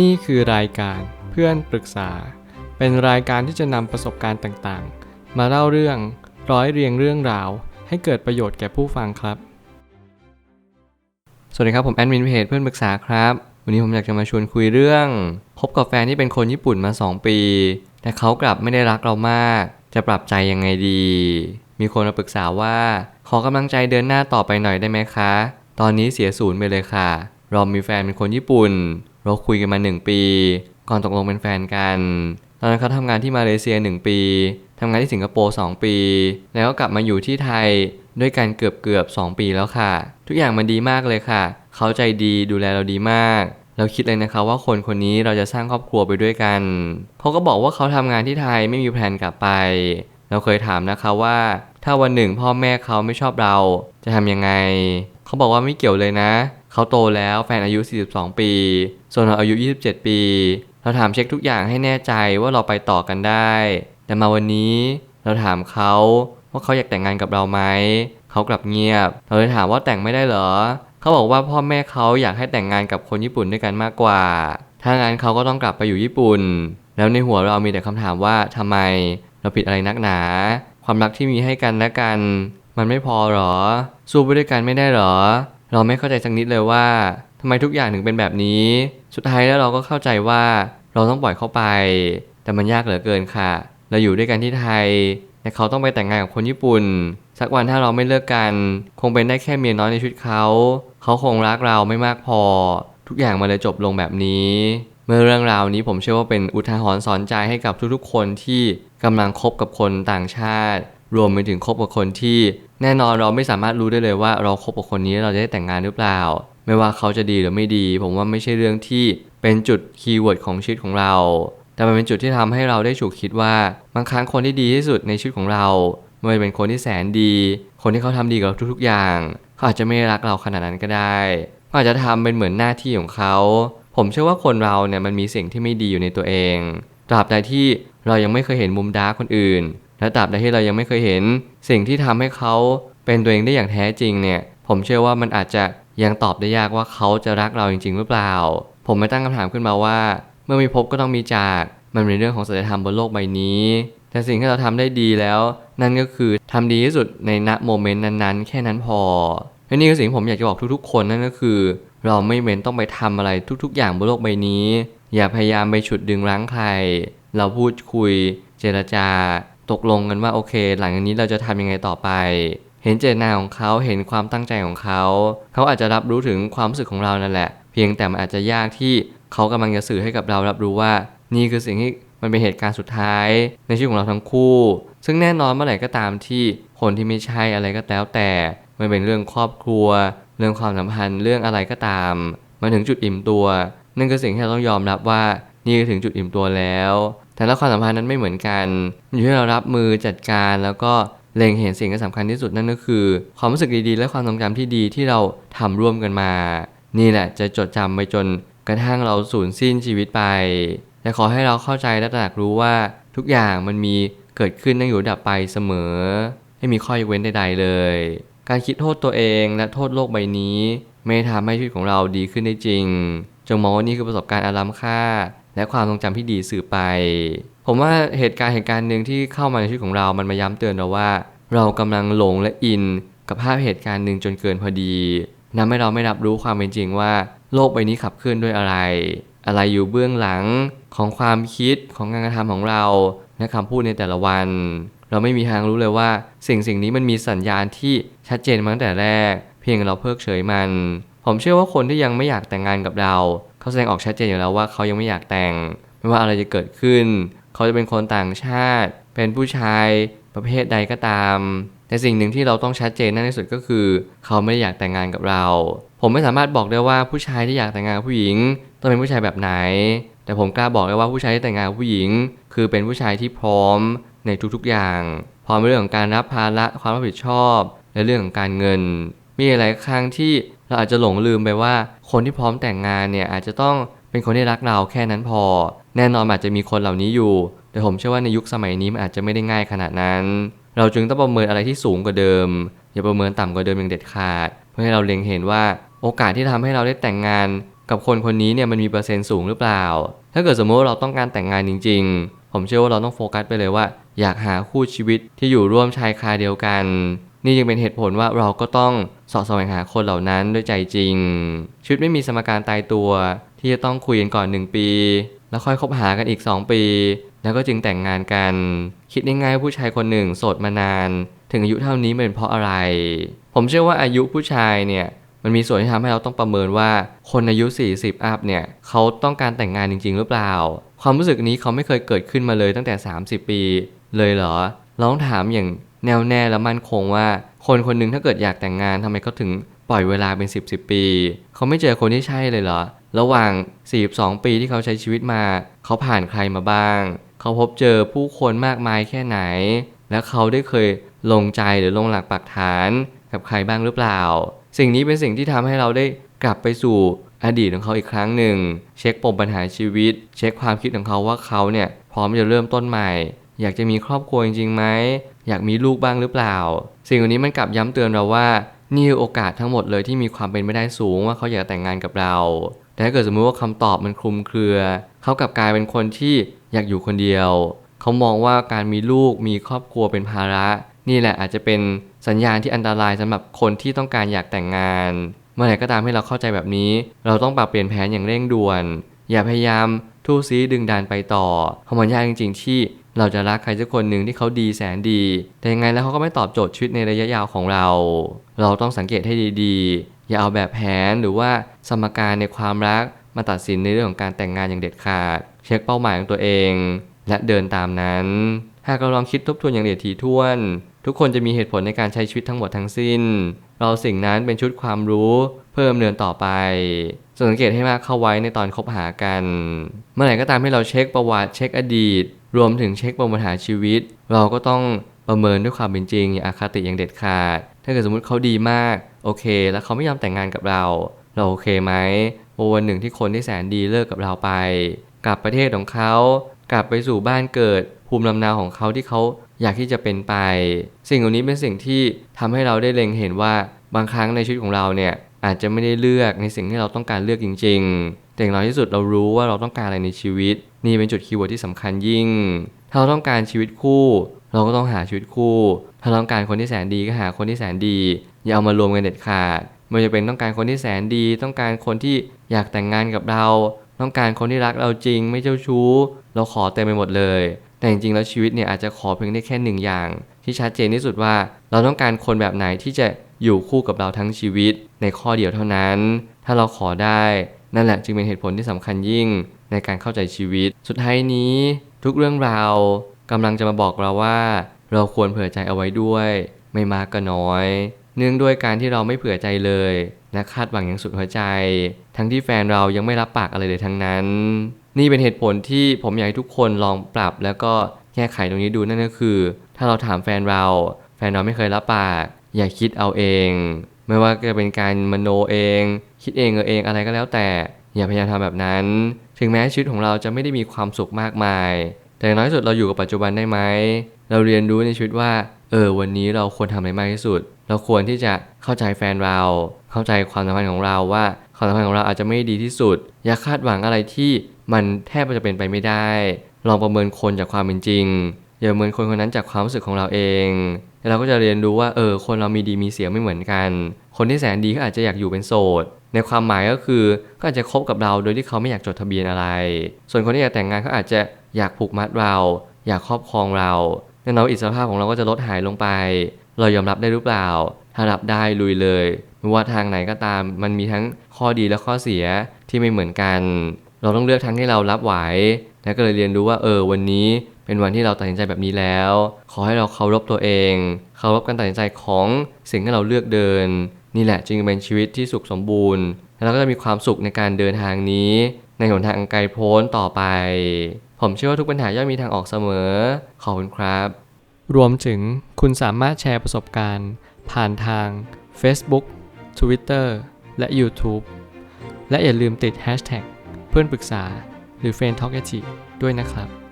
นี่คือรายการเพื่อนปรึกษา เป็นรายการที่จะนำประสบการณ์ต่างๆ มาเล่าเรื่องร้อยเรียงเรื่องราว ให้เกิดประโยชน์แก่ผู้ฟังครับ สวัสดีครับ ผมแอดมินเพจเพื่อนปรึกษาครับ วันนี้ผมอยากจะมาชวนคุยเรื่องคบกับแฟนที่เป็นคนญี่ปุ่นมา 2 ปี แต่เขากลับไม่ได้รักเรามาก จะปรับใจยังไงดี มีคนมาปรึกษาว่า ขอกำลังใจเดินหน้าต่อไปหน่อยได้ไหมคะ ตอนนี้เสียศูนย์ไปเลยค่ะเรามีแฟนเป็นคนญี่ปุ่น เราคุยกันมา 1 ปี ก่อนตกลงเป็นแฟนกัน ตอนนั้นเขาทำงานที่มาเลเซีย 1 ปีทำงานที่สิงคโปร์2ปี แล้วก็กลับมาอยู่ที่ไทยด้วยกันเกือบเกือบ2ปีแล้วค่ะ ทุกอย่างมันดีมากเลยค่ะ เขาใจดีดูแลเราดีมาก เราคิดเลยนะคะว่าคนคนนี้เราจะสร้างครอบครัวไปด้วยกันเขาก็บอกว่าเขาทำงานที่ไทยไม่มีแผนกลับไป เราเคยถามนะคะว่า ถ้าวันหนึ่งพ่อแม่เขาไม่ชอบเราจะทำยังไง เขาบอกว่าไม่เกี่ยวเลยนะ เขาโตแล้วแฟนอายุ 42 ปี ส่วนเราอายุ 27 ปี เราถามเช็คทุกอย่างให้แน่ใจว่าเราไปต่อกันได้ แต่มาวันนี้เราถามเขาว่าเขาอยากแต่งงานกับเราไหม เขากลับเงียบ เราเลยถามว่าแต่งไม่ได้เหรอ เขาบอกว่าพ่อแม่เขาอยากให้แต่งงานกับคนญี่ปุ่นด้วยกันมากกว่า ถ้างั้นเขาก็ต้องกลับไปอยู่ญี่ปุ่น แล้วในหัวเรามีแต่คำถามว่าทำไม เราผิดอะไรนักหนา ความรักที่มีให้กันและกัน มันไม่พอหรอ สู้ไปด้วยกันไม่ได้หรอ เราไม่เข้าใจสักนิดเลยว่าทำไมทุกอย่างถึงเป็นแบบนี้ สุดท้ายแล้วเราก็เข้าใจว่าเราต้องปล่อยเข้าไป แต่มันยากเหลือเกินค่ะ เราอยู่ด้วยกันที่ไทย แต่เขาต้องไปแต่งงานกับคนญี่ปุ่น สักวันถ้าเราไม่เลิกกัน คงเป็นได้แค่เมียน้อยในชุดเขา เขาคงรักเราไม่มากพอ ทุกอย่างมันเลยจบลงแบบนี้ เมื่อเรื่องราวนี้ผมเชื่อว่าเป็นอุทาหรณ์สอนใจให้กับทุกๆ คนที่กำลังคบกับคนต่างชาติ รวมไปถึงคบกับคนที่ แน่นอนเราไม่สามารถรู้ได้เลยว่าเราคบกับคนนี้เราจะได้แต่งงานหรือเปล่า ไม่ว่าเขาจะดีหรือไม่ดี ผมว่าไม่ใช่เรื่องที่เป็นจุดคีย์เวิร์ดของชีวิตของเรา แต่มันเป็นจุดที่ทำให้เราได้ฉุกคิดว่าบางครั้งคนที่ดีที่สุดในชีวิตของเราไม่ว่าเป็นคนที่แสนดี คนที่เขาทำดีกับเราทุกๆอย่างเขาอาจจะไม่รักเราขนาดนั้นก็ได้เขาอาจจะทำเป็นเหมือนหน้าที่ของเขาผมเชื่อว่าคนเราเนี่ยมันมีสิ่งที่ไม่ดีอยู่ในตัวเอง ตราบใดที่เรายังไม่เคยเห็นมุมดาร์กคนอื่น และตราบใดที่เรายังไม่เคยเห็น สิ่งที่ทำให้เขาเป็นตัวเองได้อย่างแท้จริงเนี่ย ผมเชื่อว่ามันอาจจะยังตอบได้ยากว่าเขาจะรักเราจริง ๆ หรือเปล่า ผมไม่ตั้งคำถามขึ้นมาว่า เมื่อมีพบก็ต้องมีจากมันเป็นเรื่องของศีลธรรมบนโลกใบนี้ แต่สิ่งที่เราทำได้ดีแล้ว นั่นก็คือทำดีที่สุดในณโมเมนต์นั้นๆ แค่นั้นพอและนี่คือสิ่งที่ผมอยากจะบอกทุกๆ คนนั่นก็คือ เราไม่เว้นต้องไปทำอะไรทุกๆ อย่างบนโลกใบนี้ อย่าพยายามไปฉุดดึงรั้งใคร เราพูดคุย เจรจา ตกลงกันว่าโอเค หลังจากนี้เราจะทำยังไงต่อไป เห็นเจตนาของเขาเห็นความตั้งใจของเขา เขาอาจจะรับรู้ถึงความรู้สึกของเรานั่นแหละ เพียงแต่มันอาจจะยากที่เขากำลังจะสื่อให้กับเรารับรู้ว่า นี่คือสิ่งที่มันเป็นเหตุการณ์สุดท้าย ในชีวิตของเราทั้งคู่ ซึ่งแน่นอนเมื่อไหร่ก็ตามที่คนที่ไม่ใช่อะไรก็แล้วแต่มันเป็นเรื่องครอบครัว เรื่องความสัมพันธ์เรื่องอะไรก็ตาม มาถึงจุดอิ่มตัว นั่นคือสิ่งที่เราต้องยอมรับว่านี่คือถึงจุดอิ่มตัวแล้ว แต่ละความสัมพันธ์นั้นไม่เหมือนกันอยู่ที่เรารับมือจัดการแล้วก็เล็งเห็นสิ่งที่สำคัญที่สุดนั่นก็คือ ความรู้สึกดีๆ และความทรงจำที่ดีที่เราทำร่วมกันมา นี่แหละจะจดจำไปจนกระทั่งเราสูญสิ้นชีวิตไป แต่ขอให้เราเข้าใจและตระหนักรู้ว่าทุกอย่างมันมีเกิดขึ้นตั้งอยู่ดับไปเสมอ ไม่มีข้อยกเว้นใดๆเลย การคิดโทษตัวเองและโทษโลกใบนี้ ไม่ทำให้ชีวิตของเราดีขึ้นได้จริง จงมองว่านี่คือประสบการณ์อาล้ำค่า และความทรงจำที่ดีสื่อไป ผมว่าเหตุการณ์เหตุการณ์หนึ่งที่เข้ามาในชีวิตของเรา มันมาย้ำเตือนเราว่า เรากำลังหลงและอิน กับภาพเหตุการณ์หนึ่งจนเกินพอดีทำให้เราไม่รับรู้ความเป็นจริงว่า โลกใบนี้ขับเคลื่อนด้วยอะไร อะไรอยู่เบื้องหลังของความคิดของการกระทำของเราและคำพูดในแต่ละวัน เราไม่มีทางรู้เลยว่า สิ่งสิ่งนี้มันมีสัญญาณที่ชัดเจนมาตั้งแต่แรก เพียงเราเพิกเฉยมัน ผมเชื่อว่าคนที่ยังไม่อยากแต่งงานกับเรา เขาแสดงออกชัดเจนอยู่แล้วว่าเขายังไม่อยากแต่ง ไม่ว่าอะไรจะเกิดขึ้น เขาจะเป็นคนต่างชาติ เป็นผู้ชายประเภทใดก็ตาม แต่สิ่งหนึ่งที่เราต้องชัดเจนนั่นที่สุดก็คือ เขาไม่ได้อยากแต่งงานกับเรา ผมไม่สามารถบอกได้ว่าผู้ชายที่อยากแต่งงานผู้หญิงต้องเป็นผู้ชายแบบไหน แต่ผมกล้าบอกได้ว่าผู้ชายที่แต่งงานผู้หญิง คือเป็นผู้ชายที่พร้อมในทุกๆอย่าง พร้อมในเรื่องของการรับภาระความรับผิดชอบ ในเรื่องของการเงิน มีหลายครั้งที่ เราอาจจะหลงลืมไปว่า คนที่พร้อมแต่งงานเนี่ยอาจจะต้องเป็นคนที่รักเราแค่นั้นพอ แน่นอนอาจจะมีคนเหล่านี้อยู่ แต่ผมเชื่อว่าในยุคสมัยนี้มันอาจจะไม่ได้ง่ายขนาดนั้น เราจึงต้องประเมินอะไรที่สูงกว่าเดิม อย่าประเมินต่ำกว่าเดิมอย่างเด็ดขาด เพื่อให้เราเล็งเห็นว่าโอกาสที่ทำให้เราได้แต่งงาน กับคนคนนี้เนี่ยมันมีเปอร์เซ็นต์สูงหรือเปล่า ถ้าเกิดสมมติว่าเราต้องการแต่งงานจริง ๆ ผมเชื่อว่าเราต้องโฟกัสไปเลยว่า อยากหาคู่ชีวิตที่อยู่ร่วมชายคาเดียวกัน นี่ยังเป็นเหตุผลว่าเราก็ต้อง สาะแสวงหาคนเหล่านั้นด้วยใจจริง ชีวิตไม่มีสมการตายตัว ที่จะต้องคุยกันก่อน1ปี แล้วค่อยคบหากันอีก 2 ปี แล้วก็จึงแต่งงานกัน คิดง่ายๆผู้ชายคนหนึ่งโสดมานาน ถึงอายุเท่านี้เป็นเพราะอะไร ผมเชื่อว่าอายุผู้ชายเนี่ยมันมีส่วนที่ทำให้เราต้องประเมินว่าคนอายุ 40 อัพเนี่ยเขาต้องการแต่งงานจริง ๆ หรือเปล่า ความรู้สึกนี้เขาไม่เคยเกิดขึ้นมาเลยตั้งแต่ 30 ปี เลยเหรอเราต้องถามอย่าง แน่วแน่และมั่นคงว่า คนคนหนึ่งถ้าเกิดอยากแต่งงานทำไมเขาถึงปล่อยเวลาเป็น 10 10ปี เขาไม่เจอคนที่ใช่เลยเหรอ ระหว่าง 42 ปีที่เขาใช้ชีวิตมา เขาผ่านใครมาบ้าง เขาพบเจอผู้คนมากมายแค่ไหน และเขาได้เคยลงใจหรือลงหลักปักฐานกับใครบ้างหรือเปล่า สิ่งนี้เป็นสิ่งที่ทำให้เราได้กลับไปสู่อดีตของเขาอีกครั้งหนึ่ง เช็คปมปัญหาชีวิต เช็คความคิดของเขาว่าเขาเนี่ยพร้อมจะเริ่มต้นใหม่ อยากจะมีครอบครัวจริงๆไหม อยากมีลูกบ้างหรือเปล่า สิ่งเหล่านี้มันกลับย้ำเตือนเราว่านี่คือโอกาสทั้งหมดเลยที่มีความเป็นไปได้สูงว่าเขาอยากแต่งงานกับเรา แต่ถ้าเกิดสมมติว่าคำตอบมันคลุมเครือ เขากลับกลายเป็นคนที่อยากอยู่คนเดียว เขามองว่าการมีลูกมีครอบครัวเป็นภาระ นี่แหละอาจจะเป็นสัญญาณที่อันตรายสำหรับคนที่ต้องการอยากแต่งงาน เมื่อไหร่ก็ตามให้เราเข้าใจแบบนี้ เราต้องปรับเปลี่ยนแผนอย่างเร่งด่วน อย่าพยายามทู่ซีดึงดันไปต่อเพราะมันยากจริง ๆ ที่ เราจะรักใครสักคนหนึ่งที่เขาดีแสนดี แต่ยังไงแล้วเขาก็ไม่ตอบโจทย์ชีวิตในระยะยาวของเรา เราต้องสังเกตให้ดีๆ อย่าเอาแบบแผนหรือว่าสมการในความรักมาตัดสินในเรื่องของการแต่งงานอย่างเด็ดขาด เช็คเป้าหมายของตัวเอง และเดินตามนั้น หากเราลองคิดทบทวนอย่างละเอียดถี่ถ้วน ทุกคนจะมีเหตุผลในการใช้ชีวิตทั้งหมดทั้งสิ้น เราสิ่งนั้นเป็นชุดความรู้ เพิ่มเดินต่อไปสังเกตให้มากเข้าไว้ในตอนคบหากัน เมื่อไหร่ก็ตามให้เราเช็คประวัติเช็คอดีต รวมถึงเช็คปมปัญหาชีวิต เราก็ต้องประเมินด้วยความเป็นจริงอย่าอาคติอย่างเด็ดขาด ถ้าเกิดสมมติเขาดีมากโอเค แล้วเขาไม่ยอมแต่งงานกับเรา เราโอเคไหมวันหนึ่งที่คนที่แสนดีเลิกกับเราไป กลับประเทศของเขากลับไปสู่บ้านเกิด ภูมิลำเนาของเขาที่เขาอยากที่จะเป็นไป สิ่งเหล่านี้เป็นสิ่งที่ทำให้เราได้เล็งเห็นว่าบางครั้งในชีวิตของเราเนี่ยอาจจะไม่ได้เลือกในสิ่งที่เราต้องการเลือกจริง ๆ แต่อย่างน้อยที่สุดเรารู้ว่าเราต้องการอะไรในชีวิต นี่เป็นจุดคีย์เวิร์ดที่สำคัญยิ่ง ถ้าเราต้องการชีวิตคู่ เราก็ต้องหาชีวิตคู่ ถ้าเราต้องการคนที่แสนดีก็หาคนที่แสนดี อย่าเอามารวมกันเด็ดขาดไม่ว่าจะเป็นต้องการคนที่แสนดี ต้องการคนที่อยากแต่งงานกับเรา ต้องการคนที่รักเราจริง ไม่เจ้าชู้ เราขอเต็มไปหมดเลย แต่จริงๆแล้วชีวิตเนี่ยอาจจะขอเพียงได้แค่หนึ่งอย่าง ที่ชัดเจนที่สุดว่า เราต้องการคนแบบไหนที่จะอยู่คู่กับเราทั้งชีวิตในข้อเดียวเท่านั้น ถ้าเราขอได้ นั่นแหละจึงเป็นเหตุผลที่สำคัญยิ่งในการเข้าใจชีวิต สุดท้ายนี้ทุกเรื่องราวกำลังจะมาบอกเราว่า เราควรเผื่อใจเอาไว้ด้วย ไม่มากก็น้อย เนื่องด้วยการที่เราไม่เผื่อใจเลยและคาดหวังอย่างสุดหัวใจ ทั้งที่แฟนเรายังไม่รับปากอะไรเลยทั้งนั้น นี่เป็นเหตุผลที่ผมอยากให้ทุกคนลองปรับ แล้วก็แก้ไขตรงนี้ดูนั่นก็คือ ถ้าเราถามแฟนเรา แฟนเราไม่เคยรับปาก อย่าคิดเอาเอง ไม่ว่าจะเป็นการมโนเอง คิดเองเออเองอะไรก็แล้วแต่ อย่าพยายามทำแบบนั้น ถึงแม้ชีวิตของเราจะไม่ได้มีความสุขมากมาย แต่น้อยสุดเราอยู่กับปัจจุบันได้ไหม เราเรียนรู้ในชีวิตว่า เออ วันนี้เราควรทำอะไรมากที่สุด เราควรที่จะเข้าใจแฟนเรา เข้าใจความสัมพันธ์ของเราว่าความสัมพันธ์ของเราอาจจะไม่ดีที่สุด อย่าคาดหวังอะไรที่มันแทบจะเป็นไปไม่ได้ ลองประเมินคนจากความเป็นจริง อย่าประเมินคนคนนั้นจากความรู้สึกของเราเองแล้วเราก็จะเรียนรู้ว่าเออคนเรามีดีมีเสียไม่เหมือนกัน คนที่แสนดีก็อาจจะอยากอยู่เป็นโสด ในความหมายก็คือก็อาจจะคบกับเราโดยที่เขาไม่อยากจดทะเบียนอะไร ส่วนคนที่อยากแต่งงานเขาอาจจะอยากผูกมัดเรา อยากครอบครองเราแน่นอนอิสรภาพของเราก็จะลดหายลงไป เรายอมรับได้หรือเปล่า ถ้ารับได้ลุยเลยไม่ว่าทางไหนก็ตาม มันมีทั้งข้อดีและข้อเสียที่ไม่เหมือนกัน เราต้องเลือกทั้งที่เรารับไหวและก็เลยเรียนรู้ว่าเออวันนี้เป็นวันที่เราตัดสินใจแบบนี้แล้ว ขอให้เราเคารพตัวเอง เคารพการตัดสินใจของสิ่งที่เราเลือกเดิน นี่แหละจึงเป็นชีวิตที่สุขสมบูรณ์ แล้วเราก็จะมีความสุขในการเดินทางนี้ ในหนทางไกลโพ้นต่อไป ผมเชื่อว่าทุกปัญหาย่อมมีทางออกเสมอ ขอบคุณครับ รวมถึงคุณสามารถแชร์ประสบการณ์ ผ่านทาง Facebook Twitter และ YouTube และอย่าลืมติด Hashtag เพื่อนปรึกษาหรือ f r ร e n d t a l k ด้วยนะครับ